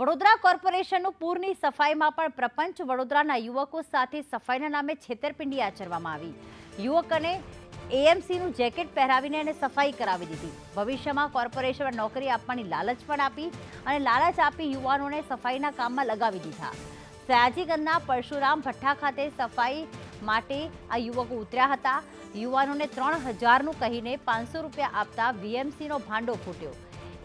વડોદરા કોર્પોરેશનનું પૂરની સફાઈમાં પણ પ્રપંચ વડોદરાના યુવકો સાથે સફાઈના નામે છેતરપિંડી આચરવામાં આવી. યુવકને એએમસીનું જેકેટ પહેરાવીને એને સફાઈ કરાવી દીધી. ભવિષ્યમાં કોર્પોરેશનમાં નોકરી આપવાની લાલચ પણ આપી અને લાલચ આપી યુવાનોને સફાઈના કામમાં લગાવી દીધા. સયાજીગંજના પરશુરામ ભઠ્ઠા ખાતે સફાઈ માટે આ યુવકો ઉતર્યા હતા. યુવાનોને ત્રણ હજારનું કહીને પાંચસો રૂપિયા આપતા વીએમસીનો ભાંડો ફૂટ્યો.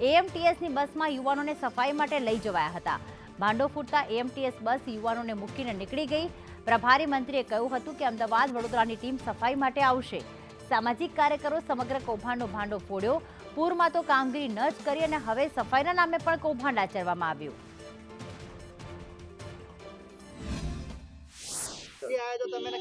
એએમટીએસની બસમાં યુવાનોને સફાઈ માટે લઈ જવાયા હતા. ભાંડો ફૂટતા એએમટીએસ બસ યુવાનોને મૂકીને નીકળી ગઈ. પ્રભારી મંત્રીએ કહ્યું હતું કે અમદાવાદ વડોદરાની ટીમ સફાઈ માટે આવશે. સામાજિક કાર્યકરો સમગ્ર કૌભાંડનો ભાંડો ફોડ્યો. પૂરમાં તો કામગીરી ન જ કરી અને હવે સફાઈના નામે પણ કૌભાંડ આચરવામાં આવ્યું.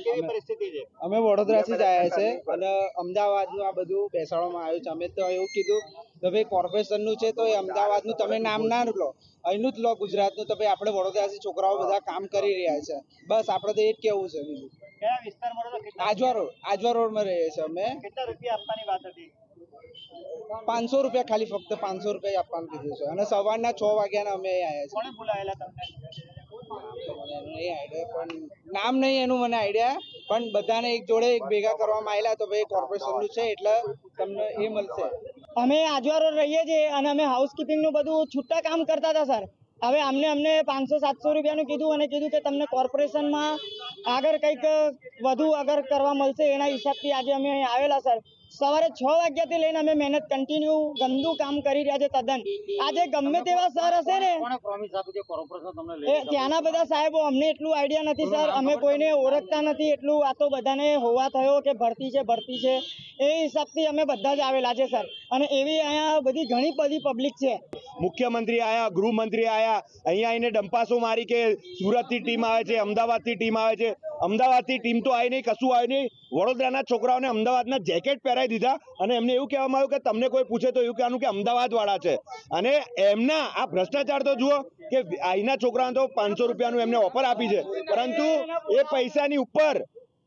કેવી પરિસ્થિતિ છે? અમે વડોદરાથી જ આવ્યા છે અને અમદાવાદનું આ બધું બેસાડવામાં આવ્યું છે. અમે તો એવું કીધું કે ભાઈ કોર્પોરેશનનું છે તો એ અમદાવાદનું તમે નામ ના લો. અહીંનું જ લો ગુજરાતનું. તો ભાઈ આપણે વડોદરાથી છોકરાઓ બધા કામ કરી રહ્યા છે. બસ આપણે તો એ જ કેવું છે. બીજું આજવા રોડ આજવા રોડમાં રહીએ છીએ અમે. કેટલા રૂપિયા આપવાની વાત હતી? પાંચસો રૂપિયા ખાલી ફક્ત પાંચસો રૂપિયા આપવાનું કીધું છે. અને સવારના છ વાગ્યાના અમે આવ્યા કોણે છીએ મને એનું નહીં આઈડિયા પણ નામ નહીં એનું મને આઈડિયા પણ બધાને એક જોડે એક ભેગા કરવામાં આવેલા તો ભાઈ કોર્પોરેશનનું છે એટલે તમને એ મળશે. અમે આજવારો રહીએ છીએ અને અમે હાઉસકીપિંગનું બધું છૂટા કામ કરતા હતા સર હવે અમને અમને પાંચસો સાતસો રૂપિયાનું કીધું અને કીધું કે તમને કોર્પોરેશનમાં આગળ કંઈક વધુ આગળ કરવા મળશે એના હિસાબથી આજે અમે અહીં આવેલા સર. સવારે છ વાગ્યાથી લઈને અમે મહેનત કન્ટિન્યુ ગંદુ કામ કરી રહ્યા છે તદ્દન. આજે ગમે તેવા સર હશે ને ત્યાંના બધા સાહેબો અમને એટલું આઈડિયા નથી સર. અમે કોઈને ઓળખતા નથી એટલું આ તો બધાને હોવા થયો કે ભરતી છે ભરતી છે. એ હિસાબથી અમે બધા જ આવેલા છે સર. અને એવી અહીંયા બધી ઘણી બધી પબ્લિક છે. મુખ્યમંત્રી આયા, ગૃહમંત્રી આયા, અહીંયા આવીને ડંપાસો મારી કે સુરતથી ટીમ આવે છે અમદાવાદથી ટીમ આવે છે. અમદાવાદથી ટીમ તો આવી નહીં, કશું આવી નહીં. વડોદરાના છોકરાઓને અમદાવાદના જેકેટ પહેરાવી દીધા અને એમને એવું કહેવામાં આવ્યું કે તમને કોઈ પૂછે તો એવું કહેવાનું કે અમદાવાદ વાળા છે. અને એમના આ ભ્રષ્ટાચાર તો જુઓ કે અહીંના છોકરાને તો પાંચસો રૂપિયાનું એમને ઓફર આપી છે. પરંતુ એ પૈસાની ઉપર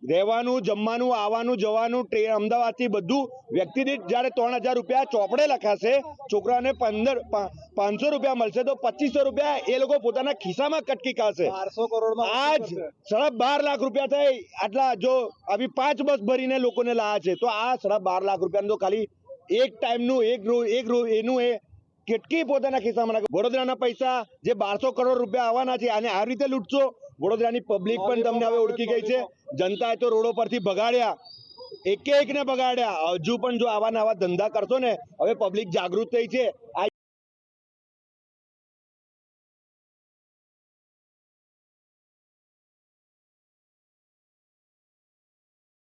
રહેવાનું જમવાનું આવવાનું જવાનું ટ્રેન અમદાવાદથી બધું વ્યક્તિ દીઠ જ્યારે ત્રણ હજાર રૂપિયા ચોપડે લખાશે છોકરાને પંદર પાંચસો રૂપિયા મળશે તો પચીસો રૂપિયા એ લોકો પોતાના ખિસ્સામાં કટકી કાઢશે આજ સાડા બાર લાખ રૂપિયા થાય આટલા જો આવી પાંચ બસ ભરીને લોકોને લાયા છે તો આ સાડા બાર લાખ રૂપિયાનું તો ખાલી એક ટાઈમનું એક રૂ એક રૂ એનું એ કેટલી પોતાના ખિસ્સામાં નાખે. વડોદરાના પૈસા જે બારસો કરોડ રૂપિયા આવવાના છે આને આ રીતે લૂંટશો વડોદરાની પબ્લિક પણ તમને હવે ઓળખી ગઈ છે. જનતાએ તો રોડો પરથી ભગાડ્યા. એકે એકને બગાડ્યા હજુ પણ જો આવા નવા ધંધા કરશો ને હવે પબ્લિક જાગૃત થઈ છે. આ